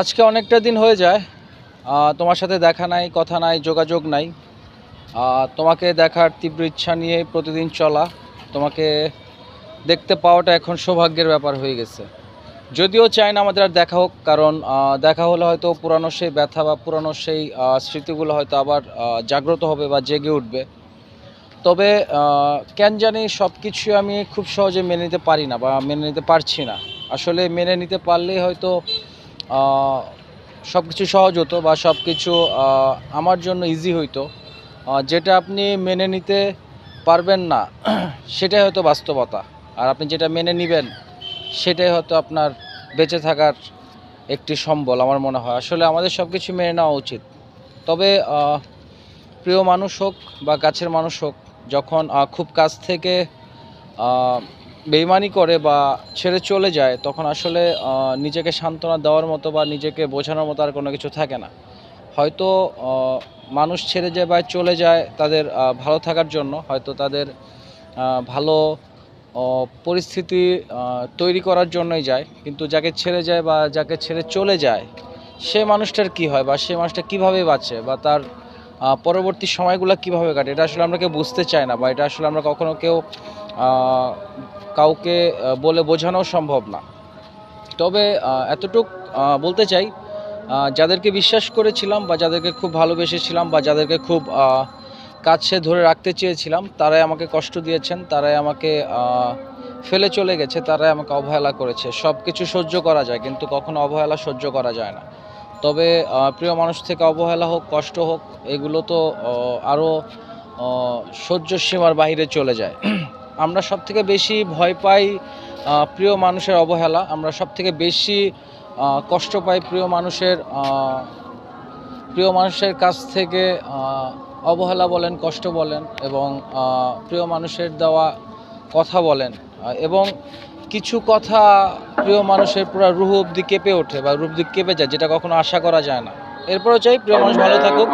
আজকে অনেকটা দিন হয়ে যায়। তোমার সাথে দেখা নাই, কথা নাই, যোগাযোগ নাই। তোমাকে দেখার তীব্র ইচ্ছা নিয়ে প্রতিদিন চলা, তোমাকে দেখতে পাওয়াটা এখন সৌভাগ্যের ব্যাপার হয়ে গেছে। যদিও চাই না আমাদের আর দেখা হোক, কারণ দেখা হলে হয়তো পুরানো সেই ব্যথা বা পুরানো সেই স্মৃতিগুলো হয়তো আবার জাগ্রত হবে বা জেগে উঠবে। তবে কেন জানি সব কিছু আমি খুব সহজে মেনে নিতে পারি না বা মেনে নিতে পারছি না। আসলে মেনে নিতে পারলেই হয়তো সব কিছু সহজ হতো বা সব কিছু আমার জন্য ইজি হইতো। যেটা আপনি মেনে নিতে পারবেন না, সেটাই হয়তো বাস্তবতা। আর আপনি যেটা মেনে নেবেন, সেটাই হয়তো আপনার বেঁচে থাকার একটি সম্বল আমার মনে হয়। আসলে আমাদের সব কিছু মেনে নেওয়া উচিত। তবে প্রিয় মানুষ হোক বা কাছের মানুষ হোক, যখন খুব কাছ থেকে বেইমানি করে বা ছেড়ে চলে যায়, তখন আসলে নিজেকে সান্ত্বনা দেওয়ার মতো বা নিজেকে বোঝানোর মতো আর কোনো কিছু থাকে না। হয়তো মানুষ ছেড়ে যায় বা চলে যায় তাদের ভালো থাকার জন্য, হয়তো তাদের ভালো পরিস্থিতি তৈরি করার জন্যই যায়, কিন্তু যাকে ছেড়ে যায় বা যাকে ছেড়ে চলে যায়, সে মানুষটার কি হয় বা সে মানুষটা কীভাবে বাঁচে বা তার পরবর্তী সময়গুলো কীভাবে কাটে? এটা আসলে আমরা কেউ বুঝতে চাই না বা এটা আসলে আমরা কখনো কেউ কাউকে বলে বোঝানো সম্ভব না। তবে এতটুক বলতে চাই যাদেরকে বিশ্বাস করেছিলাম বা যাদেরকে খুব ভালোবেসেছিলাম বা যাদেরকে খুব কাছে ধরে রাখতে চেয়েছিলাম, তারাই আমাকে কষ্ট দিয়েছেন, তারাই আমাকে ফেলে চলে গেছে, তারাই আমাকে অবহেলা করেছে। সব কিছু সহ্য করা যায়, কিন্তু কখনো অবহেলা সহ্য করা যায় না। তবে প্রিয় মানুষ থেকে অবহেলা হোক, কষ্ট হোক, এগুলো তো আরও সহ্য সীমার বাইরে চলে যায়। আমরা সব থেকে বেশি ভয় পাই প্রিয় মানুষের অবহেলা। আমরা সব থেকে বেশি কষ্ট পাই প্রিয় মানুষের প্রিয় মানুষের কাছ থেকে অবহেলা বলেন, কষ্ট বলেন এবং প্রিয় মানুষের দেওয়া কথা বলেন। এবং কিছু কথা প্রিয় মানুষের পুরো রুহ অব্দি কেঁপে ওঠে বা রূপ দিক কেঁপে যায়, যেটা কখনো আশা করা যায় না। এরপরও চাই প্রিয় মানুষ ভালো থাকুক।